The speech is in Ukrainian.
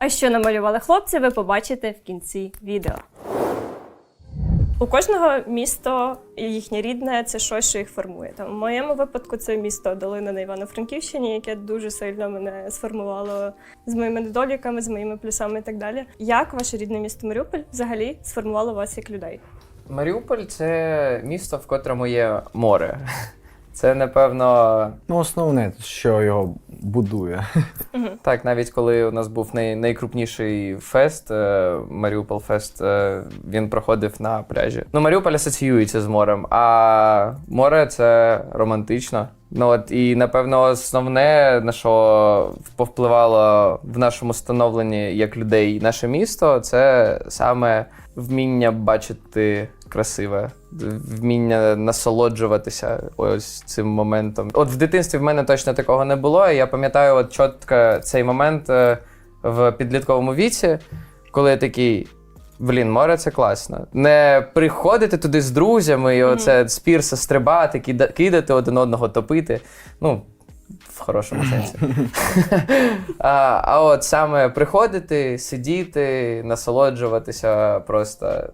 А що намалювали хлопці, ви побачите в кінці відео. У кожного місто їхнє рідне це щось, що їх формує. Там, в моєму випадку це місто Долина на Івано-Франківщині, яке дуже сильно мене сформувало з моїми недоліками, з моїми плюсами і так далі. Як ваше рідне місто Маріуполь взагалі сформувало вас як людей? Маріуполь це місто, в котрому є море. Це, напевно, Ну, основне, що його будує. так, навіть коли у нас був най- найкрупніший фест, е, Маріуполь Фест, е, він проходив на пляжі. Ну, Маріуполь асоціюється з морем, а море це романтично. Ну от і напевно основне, на що повпливало в нашому становленні як людей наше місто, це саме вміння бачити красиве, вміння насолоджуватися ось цим моментом. От в дитинстві в мене точно такого не було. і Я пам'ятаю от чітко цей момент е, в підлітковому віці, коли я такий. Блін, море це класно. Не приходити туди з друзями і оце з пірса стрибати, кида- кидати один одного, топити. Ну, в хорошому сенсі. а, а от саме приходити, сидіти, насолоджуватися просто